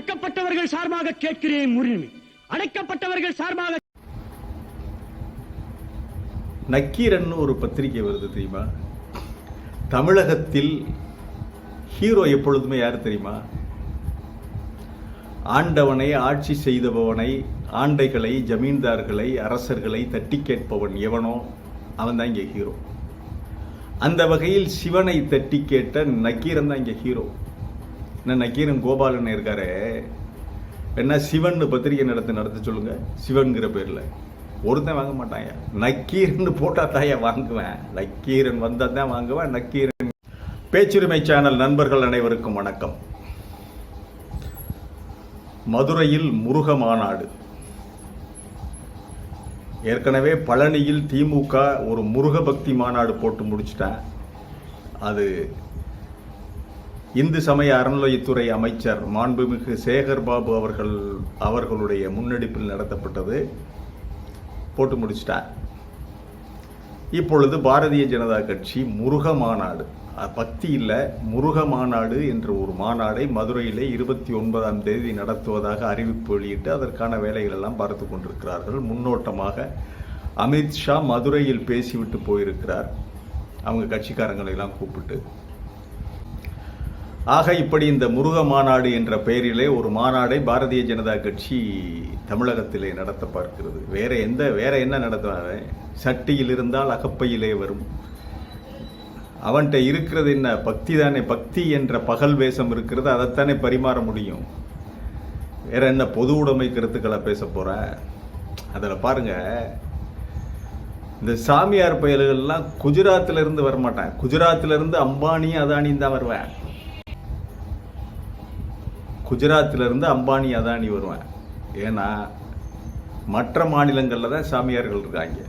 ஒடுக்கப்பட்டவர்கள் சார்பாக கேட்கிறேன் உரிமை அடைக்கப்பட்டவர்கள் சார்பாக நக்கீரன் ஒரு பத்திரிகை வருது தெரியுமா? தமிழகத்தில் ஹீரோ எப்பொழுதுமே யார் தெரியுமா? ஆண்டவனை ஆட்சி செய்தபவனை ஆண்டைகளை ஜமீன்தார்களை அரசர்களை தட்டி கேட்பவன் எவனோ அவன் தான் இங்கே ஹீரோ. அந்த வகையில் சிவனை தட்டி கேட்ட நக்கீரன் தான் இங்கே ஹீரோ. என்ன நக்கீரன் கோபாலன் இருக்காரு? என்ன சிவன் பத்திரிகை நடத்த நடத்த சொல்லுங்க. சிவன்கிற பேரில். ஒருத்தன் வாங்க மாட்டாங்க நக்கீரன் போட்டா தாயா வாங்குவேன். நக்கீரன் வந்தால் தான் வாங்குவேன். நக்கீரன் பேச்சுரிமை சேனல் நண்பர்கள் அனைவருக்கும் வணக்கம். மதுரையில் முருக மாநாடு. ஏற்கனவே பழனியில் திமுக ஒரு முருக பக்தி மாநாடு போட்டு முடிச்சிட்டேன். அது இந்து சமய அறநிலையத்துறை அமைச்சர் மாண்புமிகு சேகர் பாபு அவர்கள் அவர்களுடைய முன்னெடுப்பில் நடத்தப்பட்டது. போட்டு முடிச்சிட்டார். இப்பொழுது பாரதிய ஜனதா கட்சி முருக மாநாடு. பக்தி இல்லை முருக மாநாடு என்ற ஒரு மாநாடை மதுரையிலே இருபத்தி ஒன்பதாம் தேதி நடத்துவதாக அறிவிப்பு வெளியிட்டு அதற்கான வேலைகள் எல்லாம் பார்த்து கொண்டிருக்கிறார்கள். முன்னோட்டமாக அமித்ஷா மதுரையில் பேசிவிட்டு போயிருக்கிறார். அவங்க கட்சிக்காரங்களை எல்லாம் கூப்பிட்டு. ஆக இப்படி இந்த முருக மாநாடு என்ற பெயரிலே ஒரு மாநாடை பாரதிய ஜனதா கட்சி தமிழகத்திலே நடத்த பார்க்கிறது. வேற எந்த வேற என்ன நடத்துவாங்க? சட்டியில் இருந்தால் அகப்பையிலே வரும். அவன்கிட்ட இருக்கிறது என்ன? பக்தி தானே. பக்தி என்ற பகல் வேஷம் இருக்கிறது அதைத்தானே பரிமாற முடியும். வேற என்ன பொது உடைமை கருத்துக்களை பேச போகிற அதில் பாருங்க. இந்த சாமியார் பயல்கள்லாம் குஜராத்திலேருந்து வரமாட்டான் குஜராத்ல இருந்து அம்பானி அதானியும் தான் வருவேன் குஜராத்திலேருந்து அம்பானி அதானி வருவேன். ஏன்னா மற்ற மாநிலங்களில் தான் சாமியார்கள் இருக்காங்க.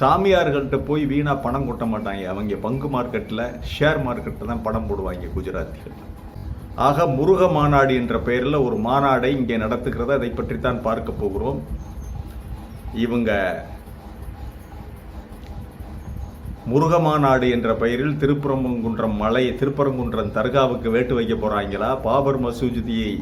சாமியார்கள்ட்ட போய் வீணாக பணம் கொட்ட மாட்டாங்க. அவங்க பங்கு மார்க்கெட்டில் ஷேர் மார்க்கெட்டில் தான் பணம் போடுவாங்க குஜராத்திகள். ஆக முருக மாநாடு என்ற பெயரில் ஒரு மாநாடை இங்கே நடத்துகிறது அதை பற்றி தான் பார்க்க போகிறோம். இவங்க முருகமாநாடு என்ற பெயரில் திருப்பரங்குன்றம் மலை திருப்பரங்குன்றம் தர்காவுக்கு வேட்டு வைக்க போகிறாங்களா பாபர் மசூதியை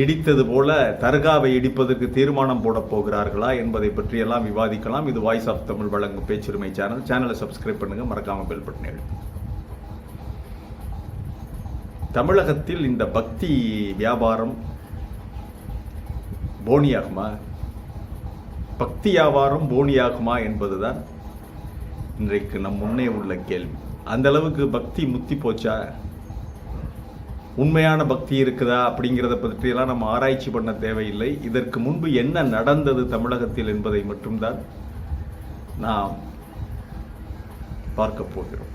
இடித்தது போல தர்காவை இடிப்பதற்கு தீர்மானம் போட போகிறார்களா என்பதை பற்றியெல்லாம் விவாதிக்கலாம். இது வாய்ஸ் ஆஃப் தமிழ் வழங்கும் பேச்சுரிமை சேனல் சேனலை சப்ஸ்கிரைப் பண்ணுங்க மறக்காமல் பெல் பட்டன் தமிழகத்தில் இந்த பக்தி வியாபாரம் போனியாகுமா? பக்தி வியாபாரம் போனியாகுமா என்பதுதான் இன்றைக்கு நம் முன்னே உள்ள கேள்வி. அந்த அளவுக்கு பக்தி முத்தி போச்சா? உண்மையான பக்தி இருக்குதா அப்படிங்கிறத பற்றியெல்லாம் நம்ம ஆராய்ச்சி பண்ண தேவையில்லை. இதற்கு முன்பு என்ன நடந்தது தமிழகத்தில் என்பதை மட்டும்தான் நாம் பார்க்க போகிறோம்.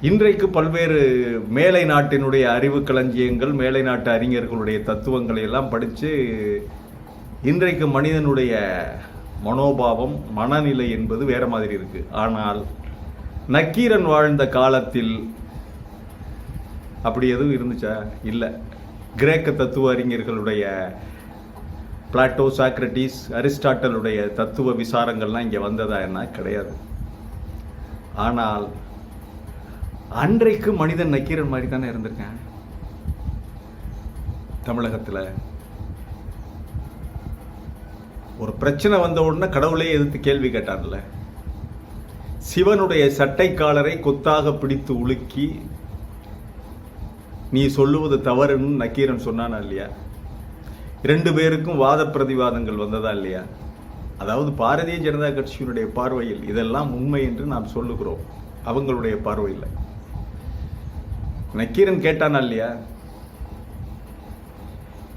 இன்றைக்கு பல்வேறு மேலை நாட்டினுடைய அறிவு களஞ்சியங்கள் மேலை நாட்டு அறிஞர்களுடைய தத்துவங்களை எல்லாம் படித்து இன்றைக்கு மனிதனுடைய மனோபாவம் மனநிலை என்பது வேற மாதிரி இருக்கு. ஆனால் நக்கீரன் வாழ்ந்த காலத்தில் அப்படி எதுவும் இருந்துச்சா? இல்லை. கிரேக்க தத்துவ அறிஞர்களுடைய பிளாட்டோ சாக்ரட்டிஸ் அரிஸ்டாட்டலுடைய தத்துவ விசாரங்கள்லாம் இங்கே வந்ததா என்ன? கிடையாது. ஆனால் அன்றைக்கு மனிதன் நக்கீரன் மாதிரி தானே இருந்திருக்கேன்? தமிழகத்தில் ஒரு பிரச்சனை வந்த உடனே கடவுளே எதிர்த்து கேள்வி கேட்டார்ல. சிவனுடைய சட்டை காலரை கொத்தாக பிடித்து உலுக்கி நீ சொல்லுவது தவறுன்னு நக்கீரன் சொன்னானா இல்லையா? ரெண்டு பேருக்கும் வாத பிரதிவாதங்கள் வந்ததா இல்லையா? அதாவது பாரதிய ஜனதா கட்சியினுடைய பார்வையில் இதெல்லாம் உண்மை என்று நாம் சொல்லுகிறோம். அவங்களுடைய பார்வையில். நக்கீரன் கேட்டானா இல்லையா?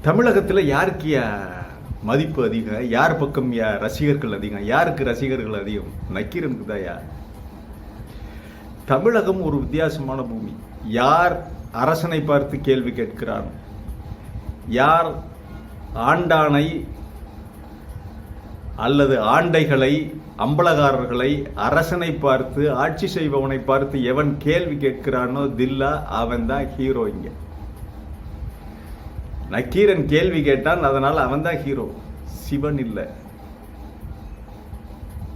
தமிழகத்தில் யாருக்கியா மதிப்பு அதிகம். யார் பக்கம் யா ரசிகர்கள் அதிகம்? யாருக்கு ரசிகர்கள் அதிகம்? நக்கீரனுக்கு தான் யார் தமிழகம் ஒரு வித்தியாசமான பூமி. யார் அரசனை பார்த்து கேள்வி கேட்கிறான்? யார் ஆண்டானை அல்லது ஆண்டைகளை அம்பலகாரர்களை அரசனை பார்த்து ஆட்சி செய்பவனை பார்த்து எவன் கேள்வி கேட்கிறானோ தில்லா அவன் தான் ஹீரோ இங்கே. நக்கீரன் கேள்வி கேட்டான் அதனால் அவன் தான் ஹீரோ சிவன் இல்லை.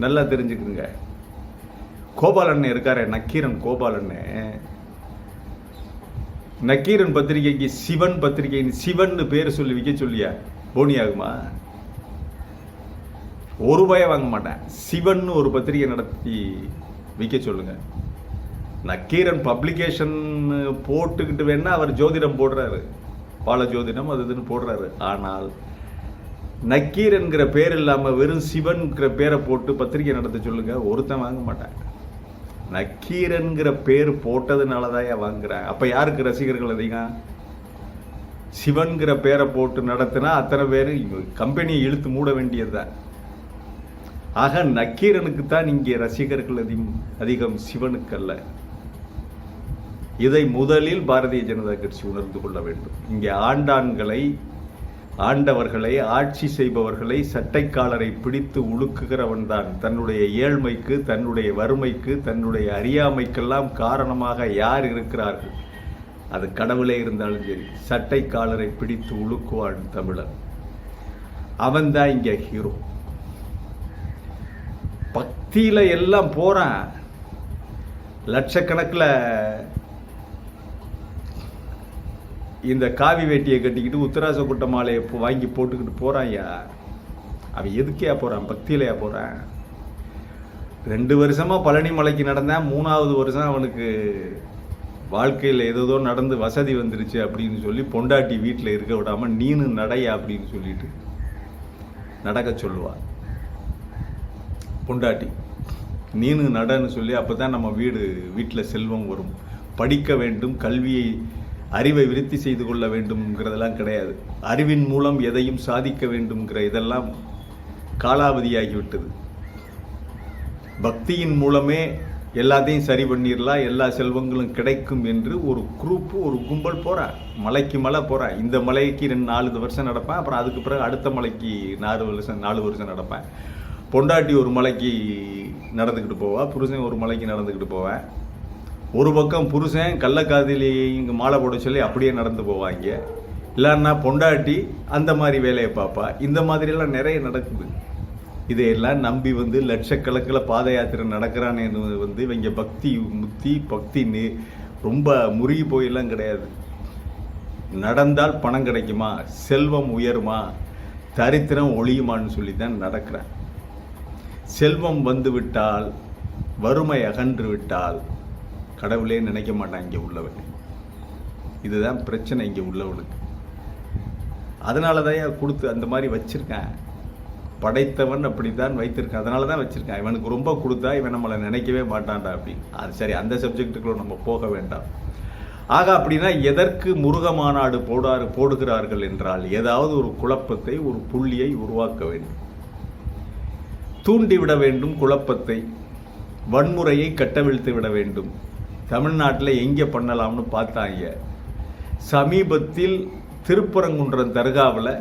நல்லா தெரிஞ்சுக்குங்க கோபாலன் இருக்காரு நக்கீரன் கோபாலன் நக்கீரன் பத்திரிகைக்கு சிவன் பத்திரிகை சிவன் பேர் சொல்லி விற்க சொல்லியா? போனி ஆகுமா? ஒரு ரூபாயை வாங்க மாட்டேன். சிவன் ஒரு பத்திரிகை நடத்தி விற்க சொல்லுங்க. நக்கீரன் பப்ளிகேஷன் போட்டுக்கிட்டு வேணா அவர் ஜோதிடம் போடுறாரு. பால ஜோதிடம் அது இதுன்னு போடுறாரு. ஆனால் நக்கீரன்கிற பேர் இல்லாமல் வெறும் சிவன்கிற பேரை போட்டு பத்திரிகை நடத்த சொல்லுங்க ஒருத்தன் வாங்க மாட்டாங்க நக்கீரன்கிற பேர் போட்டதுனால தான் வாங்குறேன் அப்போ யாருக்கு ரசிகர்கள் அதிகம்? சிவன்கிற பேரை போட்டு நடத்தினா அத்தனை பேர் கம்பெனியை இழுத்து மூட வேண்டியதுதான். ஆக நக்கீரனுக்கு தான் இங்கே ரசிகர்கள் அதிகம் அதிகம் சிவனுக்கு அல்ல இதை முதலில் பாரதிய ஜனதா கட்சி உணர்ந்து கொள்ள வேண்டும். இங்கே ஆண்டான்களை ஆண்டவர்களை ஆட்சி செய்பவர்களை சட்டைக்காலரை பிடித்து உழுக்குகிறவன் தான். தன்னுடைய ஏழ்மைக்கு தன்னுடைய வறுமைக்கு தன்னுடைய அறியாமைக்கெல்லாம் காரணமாக யார் இருக்கிறார்கள்? அது கடவுளே இருந்தாலும் சரி சட்டைக்காலரை பிடித்து உழுக்குவான் தமிழன். அவன்தான் இங்கே ஹீரோ பக்தியில் எல்லாம் போகிறான் லட்சக்கணக்கில் இந்த காவி வேட்டியை கட்டிக்கிட்டு உத்தராச குட்ட மாலையை வாங்கி போட்டுக்கிட்டு போறான்யா அவன் எதுக்கையா போகிறான் பக்தியிலையா போகிறான் ரெண்டு வருஷமாக பழனி மலைக்கு நடந்தேன் மூணாவது வருஷம் அவனுக்கு வாழ்க்கையில் ஏதோ நடந்து வசதி வந்துருச்சு அப்படின்னு சொல்லி பொண்டாட்டி வீட்டில் இருக்க விடாமல் நீனு நடையா அப்படின்னு சொல்லிட்டு நடக்க சொல்லுவா. பொண்டாட்டி நீனு நடன்னு சொல்லி அப்போ தான் நம்ம வீடு வீட்டில் செல்வம் வரும். படிக்க வேண்டும் கல்வியை அறிவை விருத்தி செய்து கொள்ள வேண்டும்ங்கிறதெல்லாம் கிடையாது. அறிவின் மூலம் எதையும் சாதிக்க வேண்டும்ங்கிற இதெல்லாம் காலாவதியாகிவிட்டது. பக்தியின் மூலமே எல்லாத்தையும் சரி பண்ணிடலாம் எல்லா செல்வங்களும் கிடைக்கும் என்று ஒரு குரூப்பு ஒரு கும்பல் போகிறா மலைக்கு மலை போறா. இந்த மலைக்கு ரெண்டு நாலு வருஷம் நடப்பேன் அப்புறம் அதுக்கு பிறகு அடுத்த மலைக்கு நாலு வருஷம் நாலு வருஷம் நடப்பேன். பொண்டாட்டி ஒரு மலைக்கு நடந்துக்கிட்டு போவா புருஷன் ஒரு மலைக்கு நடந்துக்கிட்டு போவேன் ஒரு பக்கம் புருஷன் கள்ளக்காதலி இங்கே மாலை போட சொல்லி அப்படியே நடந்து போவாங்க. இல்லைன்னா பொண்டாட்டி அந்த மாதிரி வேலையை பார்ப்பா. இந்த மாதிரியெல்லாம் நிறைய நடக்குது. இதையெல்லாம் நம்பி வந்து லட்சக்கணக்கில் பாத யாத்திரை நடக்கிறான்னு வந்து இவங்க பக்தி முத்தி பக்தின்னு ரொம்ப முருகி போயெல்லாம் கிடையாது. நடந்தால் பணம் கிடைக்குமா? செல்வம் உயருமா? தரித்திரம் ஒழியுமான்னு சொல்லி தான் நடக்கிறேன். செல்வம் வந்து விட்டால் வறுமை அகன்று விட்டால் கடவுளே நினைக்க மாட்டான் இங்கே உள்ளவன். இதுதான் பிரச்சனை இங்கே உள்ளவனுக்கு. அதனால தான் கொடுத்து அந்த மாதிரி வச்சுருக்கேன். படைத்தவன் அப்படித்தான் வைத்திருக்கான். அதனால தான் வச்சுருக்கேன். இவனுக்கு ரொம்ப கொடுத்தா இவன் நம்மளை நினைக்கவே மாட்டான்டா அப்படின்னு அது சரி அந்த சப்ஜெக்டுக்குள்ள நம்ம போக வேண்டாம். ஆக அப்படின்னா எதற்கு முருக மாநாடு போடாறு போடுகிறார்கள் என்றால் ஏதாவது ஒரு குழப்பத்தை ஒரு புள்ளியை உருவாக்க வேண்டும். தூண்டிவிட வேண்டும் குழப்பத்தை. வன்முறையை கட்டவிழ்த்து விட வேண்டும். தமிழ்நாட்டில் எங்கே பண்ணலாம்னு பார்த்தாங்க. சமீபத்தில் திருப்பரங்குன்றம் தர்காவில்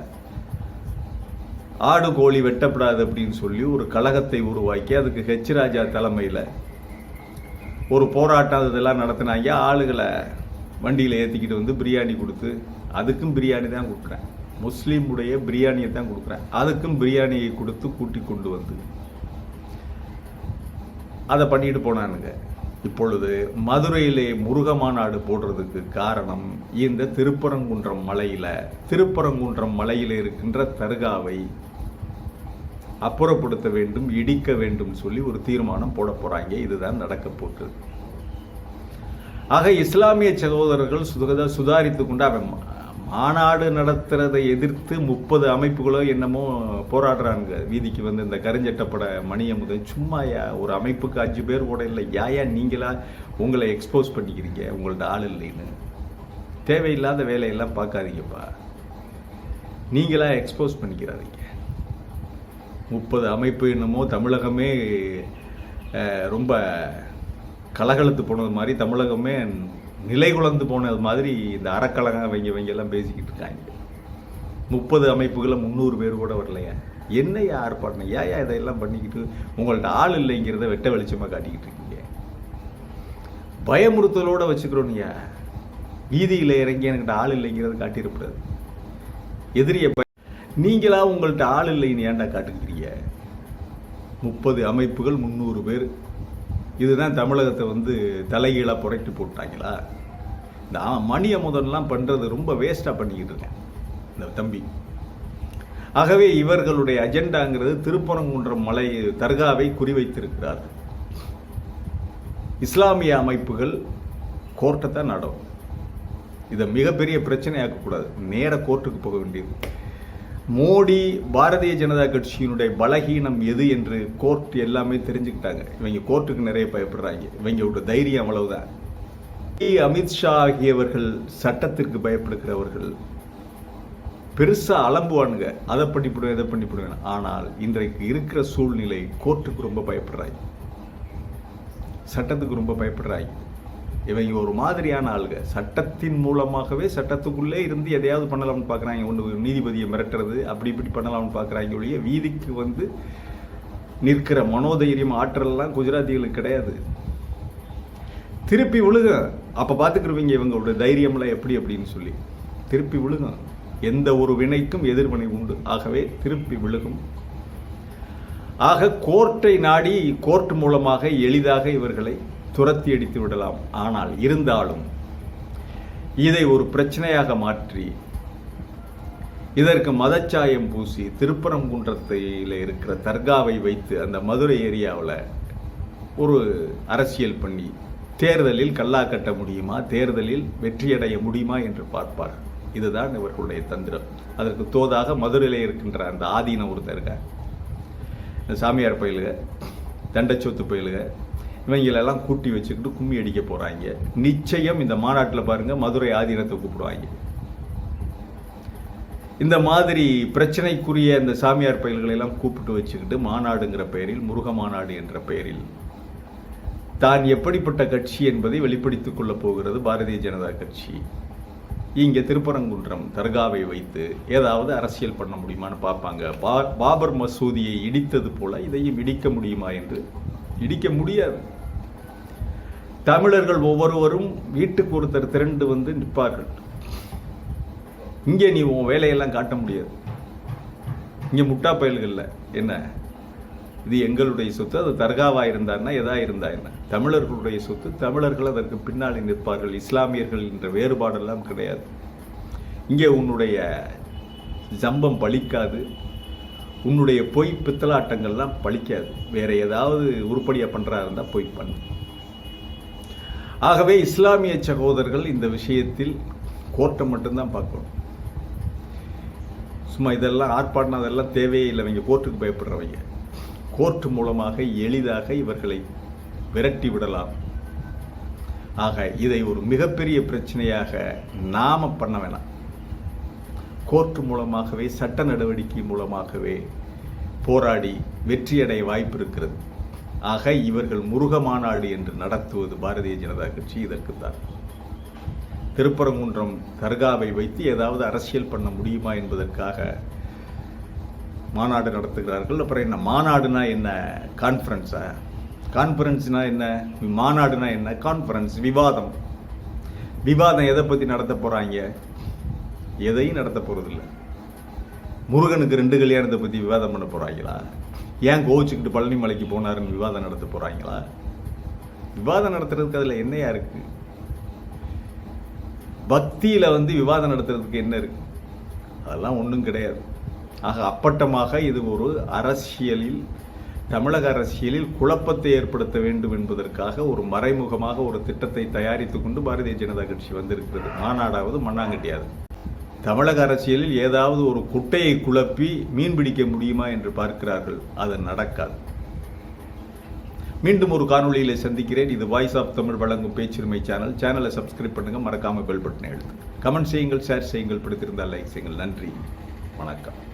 ஆடு கோழி வெட்டப்படாது அப்படின்னு சொல்லி ஒரு கழகத்தை உருவாக்கி அதுக்கு ஹெச் ராஜா தலைமையில் ஒரு போராட்டம் இதெல்லாம் நடத்தினாங்க. ஆளுகளை வண்டியில் ஏற்றிக்கிட்டு வந்து பிரியாணி கொடுத்து அதுக்கும் பிரியாணி தான் கொடுக்குறேன். முஸ்லீமுடைய பிரியாணியை தான் கொடுக்குறேன். அதுக்கும் பிரியாணியை கொடுத்து கூட்டி கொண்டு வந்து அதை பண்ணிட்டு போனானுங்க. இப்பொழுது மதுரையிலே முருக மாநாடு போடுறதுக்கு காரணம் இந்த திருப்பரங்குன்றம் மலையில் திருப்பரங்குன்றம் மலையில் இருக்கின்ற தர்காவை அப்புறப்படுத்த வேண்டும் இடிக்க வேண்டும் சொல்லி ஒரு தீர்மானம் போட போகிறாங்க இதுதான் நடக்க போகுது. ஆக இஸ்லாமிய சகோதரர்கள் சுதா சுதாரித்து கொண்டு அவன் மாநாடு நடத்துறதை எதிர்த்து முப்பது அமைப்புகளோ என்னமோ போராடுறாங்க வீதிக்கு வந்து இந்த கருஞ்சட்டப்பட மணியை முதல் சும்மாயா ஒரு அமைப்புக்கு அஞ்சு பேர் கூட இல்லை யாயா நீங்களா உங்களை எக்ஸ்போஸ் பண்ணிக்கிறீங்க. உங்கள்ட்ட ஆள் இல்லைன்னு. தேவையில்லாத வேலையெல்லாம் பார்க்காதீங்கப்பா. நீங்களா எக்ஸ்போஸ் பண்ணிக்கிறாதீங்க. முப்பது அமைப்பு என்னமோ தமிழகமே ரொம்ப கலகலத்து போனது மாதிரி தமிழகமே நிலை குலந்து போனது மாதிரி இந்த அறக்கழகம் அவங்க இவங்க எல்லாம் பேசிக்கிட்டு இருக்காங்க. முப்பது அமைப்புகளை முந்நூறு பேர் கூட வரலையா? என்னையா ஆர்ப்பாட்டம்? ஏயா இதையெல்லாம் பண்ணிக்கிட்டு உங்கள்ட்ட ஆள் இல்லைங்கிறத வெட்ட வெளிச்சமாக காட்டிக்கிட்டு இருக்கீங்க? பயமுறுத்தலோட வச்சுக்கிறோனியா வீதியில் இறங்கி என்கிட்ட ஆள் இல்லைங்கிறத காட்டியிருப்பது. எதிரிய பய நீங்களா உங்கள்கிட்ட ஆள் இல்லைன்னு ஏன்டா காட்டுக்கிறீங்க முப்பது அமைப்புகள் முந்நூறு பேர் இதுதான் தமிழகத்தை வந்து தலைகீழாக புரட்டி போட்டாங்களா? இந்த மணியை முதல்லாம் பண்ணுறது ரொம்ப வேஸ்ட்டாக பண்ணிக்கிட்டு இருக்கேன் இந்த தம்பி. ஆகவே இவர்களுடைய அஜெண்டாங்கிறது திருப்பரங்குன்றம் மலை தர்காவை குறிவைத்திருக்கிறார் இஸ்லாமிய அமைப்புகள் கோர்ட்டை தான் நடும். இதை மிகப்பெரிய பிரச்சனையாக்கக்கூடாது. நேர கோர்ட்டுக்கு போக வேண்டியது. மோடி பாரதிய ஜனதா கட்சியினுடைய பலகீனம் எது என்று கோர்ட் எல்லாமே தெரிஞ்சுக்கிட்டாங்க. இவங்க கோர்ட்டுக்கு நிறைய பயப்படுறாங்க. இவங்களோட தைரியம் அவ்வளவுதான். அமித்ஷா ஆகியவர்கள் சட்டத்திற்கு பயப்படுகிறவர்கள் பெருசாக அலம்புவானுங்க. அதை பண்ணிவிடுவேன் இதை பண்ணிவிடுவேன் ஆனால் இன்றைக்கு இருக்கிற சூழ்நிலை கோர்ட்டுக்கு ரொம்ப பயப்படுறாங்க. சட்டத்துக்கு ரொம்ப பயப்படுறாங்க. இவங்க ஒரு மாதிரியான ஆளுங்க. சட்டத்தின் மூலமாகவே சட்டத்துக்குள்ளே இருந்து எதையாவது பண்ணலாம்னு பார்க்குறாங்க ஒன்று நீதிபதியை மிரட்டுறது அப்படி இப்படி பண்ணலாம்னு பார்க்குறாங்க ஒழிய வீதிக்கு வந்து நிற்கிற மனோதைரியம் ஆற்றல்லாம் குஜராத்திகளுக்கு கிடையாது. திருப்பி விழுக. அப்போ பார்த்துக்கிருவீங்க இவங்களோட தைரியம்லாம் எப்படி அப்படின்னு சொல்லி. திருப்பி விழுகும் எந்த ஒரு வினைக்கும் எதிர்வினை உண்டு. ஆகவே திருப்பி விழுகும். ஆக கோர்ட்டை நாடி கோர்ட் மூலமாக எளிதாக இவர்களை துரத்தி அடித்து விடலாம். ஆனால் இருந்தாலும் இதை ஒரு பிரச்சனையாக மாற்றி இதற்கு மதச்சாயம் பூசி திருப்பரங்குன்றத்தில் இருக்கிற தர்காவை வைத்து அந்த மதுரை ஏரியாவில் ஒரு அரசியல் பண்ணி தேர்தலில் கல்லா கட்ட முடியுமா? தேர்தலில் வெற்றியடைய முடியுமா என்று பார்ப்பார். இதுதான் இவர்களுடைய தந்திரம். அதற்கு தோதாக மதுரையில் இருக்கின்ற அந்த ஆதீன ஒரு சாமியார் பயிலுக தண்டச்சொத்து பயிலுக இவங்களெல்லாம் கூட்டி வச்சுக்கிட்டு கும்மி அடிக்க போகிறாங்க நிச்சயம் இந்த மாநாட்டில் பாருங்கள் மதுரை ஆதீனத்தை கூப்பிடுவாங்க. இந்த மாதிரி பிரச்சனைக்குரிய இந்த சாமியார் பயல்களை எல்லாம் கூப்பிட்டு வச்சுக்கிட்டு மாநாடுங்கிற பெயரில் முருக மாநாடு என்ற பெயரில் தான் எப்படிப்பட்ட கட்சி என்பதை வெளிப்படுத்திக் கொள்ளப் போகிறது பாரதிய ஜனதா கட்சி. இங்கே திருப்பரங்குன்றம் தர்காவை வைத்து ஏதாவது அரசியல் பண்ண முடியுமான்னு பார்ப்பாங்க. பா பாபர் மசூதியை இடித்தது போல இதையும் இடிக்க முடியுமா என்று இடிக்க முடியாது. தமிழர்கள் ஒவ்வொருவரும் வீட்டுக்கு ஒருத்தர் திரண்டு வந்து நிற்பார்கள். இங்கே நீ உன் வேலையெல்லாம் காட்ட முடியாது. இங்கே முட்டா பயல்களில் என்ன? இது எங்களுடைய சொத்து. அது தர்காவா இருந்தான்னா எதா இருந்தா என்ன? தமிழர்களுடைய சொத்து. தமிழர்கள் அதற்கு பின்னால் நிற்பார்கள். இஸ்லாமியர்கள் என்ற வேறுபாடெல்லாம் கிடையாது. இங்கே உன்னுடைய ஜம்பம் பலிக்காது. உன்னுடைய பொய் பித்தலாட்டங்கள்லாம் பழிக்காது. வேற ஏதாவது உருப்படியாக பண்ணுறா இருந்தால் பொய் பண்ணு. ஆகவே இஸ்லாமிய சகோதரர்கள் இந்த விஷயத்தில் கோர்ட்டை மட்டும்தான் பார்க்கணும். சும்மா இதெல்லாம் ஆர்ப்பாட்டம் அதெல்லாம் தேவையே இல்லை. இவங்க கோர்ட்டுக்கு பயப்படுறவங்க. கோர்ட் மூலமாக எளிதாக இவர்களை விரட்டி விடலாம். ஆக இதை ஒரு மிகப்பெரிய பிரச்சனையாக நாம பண்ண வேணாம். கோர்ட்டு மூலமாகவே சட்ட நடவடிக்கை மூலமாகவே போராடி வெற்றியடைய வாய்ப்பு இருக்கிறது. ஆக இவர்கள் முருக மாநாடு என்று நடத்துவது பாரதிய ஜனதா கட்சி இதற்குத்தான் திருப்பரங்குன்றம் தர்காவை வைத்து ஏதாவது அரசியல் பண்ண முடியுமா என்பதற்காக மாநாடு நடத்துகிறார்கள். அப்புறம் என்ன மாநாடுனா என்ன? கான்ஃபரன்ஸா கான்ஃபரன்ஸ்னா என்ன? மாநாடுனா என்ன? கான்ஃபரன்ஸ் விவாதம். விவாதம் எதை பற்றி நடத்த போகிறாங்க எதையும் நடத்த போகிறதில்ல முருகனுக்கு ரெண்டு கல்யாணத்தை பற்றி விவாதம் பண்ண போகிறாங்களா ஏன் கோவிச்சுக்கிட்டு பழனி மலைக்கு போனாருன்னு விவாதம் நடத்த போகிறாங்களா விவாதம் நடத்துறதுக்கு அதில் என்னையா இருக்குது பக்தியில் வந்து விவாதம் நடத்துறதுக்கு என்ன இருக்கு? அதெல்லாம் ஒன்றும் கிடையாது. ஆக அப்பட்டமாக இது ஒரு அரசியலில் தமிழக அரசியலில் குழப்பத்தை ஏற்படுத்த வேண்டும் என்பதற்காக ஒரு மறைமுகமாக ஒரு திட்டத்தை தயாரித்து கொண்டு பாரதிய ஜனதா கட்சி வந்திருக்கிறது. மாநாடாவது மண்ணாங்கட்டியாது தமிழக அரசியலில் ஏதாவது ஒரு குட்டையை குழப்பி மீன் பிடிக்க முடியுமா என்று பார்க்கிறார்கள். அது நடக்காது. மீண்டும் ஒரு காணொலியில் சந்திக்கிறேன். இது வாய்ஸ் ஆஃப் தமிழ் வழங்கும் பேச்சுரிமை சேனல் சேனலை சப்ஸ்கிரைப் பண்ணுங்கள் மறக்காமல் பெல் பட்டனை எழுத்து கமெண்ட் செய்யுங்கள் ஷேர் செய்யுங்கள். பிடித்திருந்தால் லைக் செய்யுங்கள். நன்றி. வணக்கம்.